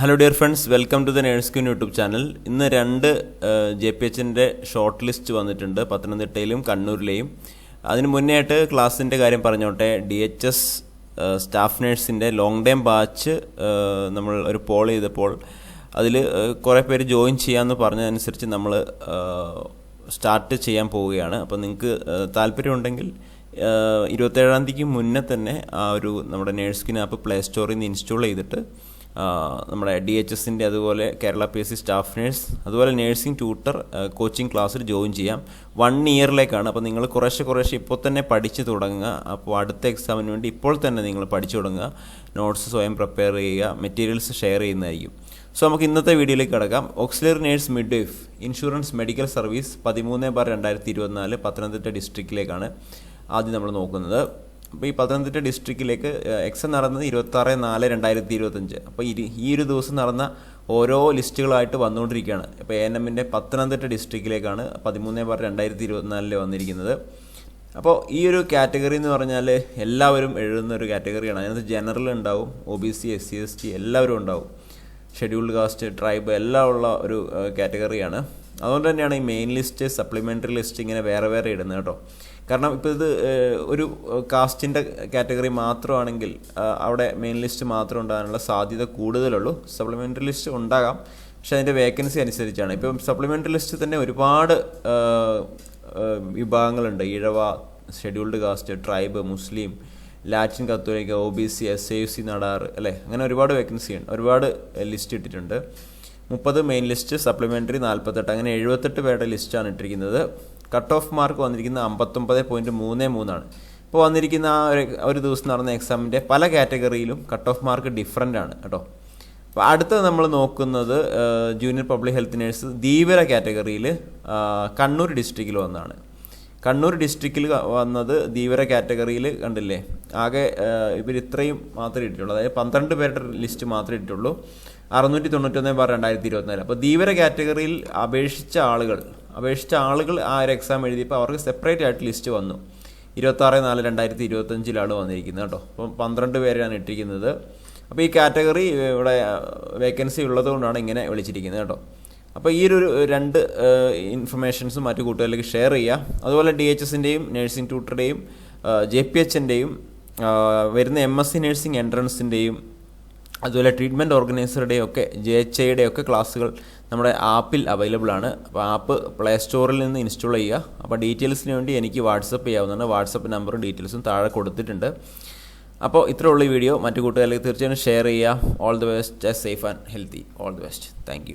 Hello dear friends welcome to the nurse queen YouTube channel ഇന്ന് രണ്ട് J P എച്ചിന്റെ short list വന്നിട്ടുണ്ട്. പത്തനംതിട്ടയിലും കണ്ണൂരിലെയും. അതിന് മുന്നേ ആയിട്ട് ക്ലാസ്സിന്റെ കാര്യം പറഞ്ഞോട്ടെ. ഡി എച്ച് എസ് സ്റ്റാഫ് നേഴ്സിന്റെ ലോങ് ടൈം ബാച്ച് നമ്മൾ ഒരു പോൾ ചെയ്തപ്പോൾ അതിൽ കുറേ പേര് ജോയിൻ ചെയ്യാമെന്ന് പറഞ്ഞതനുസരിച്ച് നമ്മൾ സ്റ്റാർട്ട് ചെയ്യാൻ പോവുകയാണ്. അപ്പോൾ നിങ്ങൾക്ക് താല്പര്യമുണ്ടെങ്കിൽ ഇരുപത്തേഴാം തീയതിക്ക് മുന്നേ തന്നെ ആ ഒരു നമ്മുടെ നേഴ്സ് ക്യൂൻ ആപ്പ് പ്ലേ സ്റ്റോറിൽ നിന്ന് ഇൻസ്റ്റാൾ ചെയ്തിട്ട് നമ്മുടെ ഡി എച്ച് എസിന്റെ അതുപോലെ Kerala P S C staff nurse അതുപോലെ നേഴ്സിംഗ് ട്യൂട്ടർ കോച്ചിങ് ക്ലാസ്സിൽ ജോയിൻ ചെയ്യാം. വൺ ഇയറിലേക്കാണ് അപ്പോൾ നിങ്ങൾ കുറേശ്ശെ കുറേശ്ശെ ഇപ്പോൾ തന്നെ പഠിച്ച് തുടങ്ങുക. അപ്പോൾ അടുത്ത എക്സാമിന് വേണ്ടി ഇപ്പോൾ തന്നെ നിങ്ങൾ പഠിച്ചു തുടങ്ങുക. നോട്ട്സ് സ്വയം പ്രിപ്പയർ ചെയ്യുക. മെറ്റീരിയൽസ് ഷെയർ ചെയ്യുന്നതായിരിക്കും. സോ നമുക്ക് ഇന്നത്തെ വീഡിയോയിലേക്ക് കിടക്കാം. Auxiliary nurse midwife insurance medical service പതിമൂന്ന് ബാർ രണ്ടായിരത്തി ഇരുപത്തിനാല് പത്തനംതിട്ട ഡിസ്ട്രിക്റ്റിലേക്കാണ് ആദ്യം നമ്മൾ നോക്കുന്നത്. അപ്പോൾ ഈ പത്തനംതിട്ട ഡിസ്ട്രിക്റ്റിലേക്ക് എക്സാം നടന്നത് ഇരുപത്താറ് നാല് രണ്ടായിരത്തി ഇരുപത്തഞ്ച് അപ്പോൾ ഈ ഒരു ദിവസം നടന്ന ഓരോ ലിസ്റ്റുകളായിട്ട് വന്നുകൊണ്ടിരിക്കുകയാണ്. ഇപ്പോൾ എ എൻ എമ്മിന്റെ പത്തനംതിട്ട ഡിസ്ട്രിക്റ്റിലേക്കാണ് പതിമൂന്ന് ബാർ രണ്ടായിരത്തി ഇരുപത്തിനാലിൽ വന്നിരിക്കുന്നത്. അപ്പോൾ ഈ ഒരു കാറ്റഗറി എന്ന് പറഞ്ഞാൽ എല്ലാവരും എഴുതുന്ന ഒരു കാറ്റഗറിയാണ് അതിനകത്ത് ജനറൽ ഉണ്ടാവും O B C S C S T എല്ലാവരും ഉണ്ടാവും. ഷെഡ്യൂൾഡ് കാസ്റ്റ് ട്രൈബ് എല്ലാം ഉള്ള ഒരു കാറ്റഗറിയാണ് അതുകൊണ്ട് തന്നെയാണ് ഈ മെയിൻ ലിസ്റ്റ് സപ്ലിമെന്ററി ലിസ്റ്റ് ഇങ്ങനെ വേറെ വേറെ ഇടുന്നത് കേട്ടോ. കാരണം ഇപ്പോൾ ഇത് ഒരു കാസ്റ്റിന്റെ കാറ്റഗറി മാത്രമാണെങ്കിൽ അവിടെ മെയിൻ ലിസ്റ്റ് മാത്രം ഉണ്ടാകാനുള്ള സാധ്യത കൂടുതലുള്ളൂ. സപ്ലിമെന്ററി ലിസ്റ്റ് ഉണ്ടാകാം. പക്ഷേ അതിന്റെ വേക്കൻസി അനുസരിച്ചാണ്. ഇപ്പം സപ്ലിമെന്ററി ലിസ്റ്റ് തന്നെ ഒരുപാട് വിഭാഗങ്ങളുണ്ട്. Ezhava scheduled caste tribe Muslim Latin കത്തോലിക്ക O B C S U C Nadar അല്ലേ? അങ്ങനെ ഒരുപാട് വേക്കൻസി ഉണ്ട്. ഒരുപാട് ലിസ്റ്റ് ഇട്ടിട്ടുണ്ട്. മുപ്പത് മെയിൻ ലിസ്റ്റ് സപ്ലിമെന്ററി നാൽപ്പത്തെട്ട് അങ്ങനെ എഴുപത്തെട്ട് പേരുടെ ലിസ്റ്റാണ് ഇട്ടിരിക്കുന്നത്. കട്ട് ഓഫ് മാർക്ക് വന്നിരിക്കുന്ന അമ്പത്തൊമ്പത് പോയിന്റ് മൂന്ന് മൂന്നാണ്. ഇപ്പോൾ വന്നിരിക്കുന്ന ആ ഒരു ഒരു ദിവസം നടന്ന എക്സാമിന്റെ പല കാറ്റഗറിയിലും കട്ട് ഓഫ് മാർക്ക് ഡിഫറന്റ് ആണ് കേട്ടോ. അപ്പോൾ അടുത്തത് നമ്മൾ നോക്കുന്നത് junior public health nurse Dheevara കാറ്റഗറിയിൽ കണ്ണൂർ ഡിസ്ട്രിക്റ്റിൽ വന്നതാണ് കണ്ണൂർ ഡിസ്ട്രിക്റ്റിൽ വന്നത് ധീവര കാറ്റഗറിയിൽ കണ്ടില്ലേ? ആകെ ഇവർ ഇത്രയും മാത്രമേ ഇട്ടിട്ടുള്ളൂ. അതായത് പന്ത്രണ്ട് പേരുടെ ലിസ്റ്റ് മാത്രമേ ഇട്ടിട്ടുള്ളൂ. അറുന്നൂറ്റി തൊണ്ണൂറ്റൊന്ന് ബാർ രണ്ടായിരത്തി ഇരുപത്തിനാല്. അപ്പോൾ ധീവര കാറ്റഗറിയിൽ അപേക്ഷിച്ച ആളുകൾ അപേക്ഷിച്ച ആളുകൾ ആ ഒരു എക്സാം എഴുതിയപ്പോൾ അവർക്ക് സെപ്പറേറ്റ് ആയിട്ട് ലിസ്റ്റ് വന്നു. ഇരുപത്താറ് നാല് രണ്ടായിരത്തി ഇരുപത്തഞ്ചിലാണ് വന്നിരിക്കുന്നത് കേട്ടോ. അപ്പം പന്ത്രണ്ട് പേരാണ് ഇട്ടിരിക്കുന്നത്. അപ്പോൾ ഈ കാറ്റഗറി ഇവിടെ വേക്കൻസി ഉള്ളതുകൊണ്ടാണ് ഇങ്ങനെ വിളിച്ചിരിക്കുന്നത് കേട്ടോ. അപ്പോൾ ഈ ഒരു രണ്ട് ഇൻഫർമേഷൻസും മറ്റു കൂട്ടുകാരിലേക്ക് ഷെയർ ചെയ്യുക അതുപോലെ ഡി എച്ച് എസിന്റെയും നഴ്സിംഗ് ട്യൂട്ടറുടെയും ജെ പി എച്ചിന്റെയും വരുന്ന എം എസ് സി നഴ്സിംഗ് എൻട്രൻസിന്റെയും അതുപോലെ ട്രീറ്റ്മെന്റ് ഓർഗനൈസറുടെയും ഒക്കെ ജെ എച്ച് ഐയുടെ ഒക്കെ ക്ലാസ്സുകൾ നമ്മുടെ ആപ്പിൽ അവൈലബിൾ ആണ്. അപ്പോൾ ആപ്പ് പ്ലേ സ്റ്റോറിൽ നിന്ന് ഇൻസ്റ്റാൾ ചെയ്യുക. അപ്പോൾ ഡീറ്റെയിൽസിന് വേണ്ടി എനിക്ക് വാട്സപ്പ് ചെയ്യാവുന്നതാണ്. വാട്സപ്പ് നമ്പറും ഡീറ്റെയിൽസും താഴെ കൊടുത്തിട്ടുണ്ട്. അപ്പോൾ ഇത്രയുള്ള ഈ വീഡിയോ. മറ്റു കൂട്ടുകാരിലേക്ക് തീർച്ചയായും ഷെയർ ചെയ്യുക. All the best safe and healthy all the best thank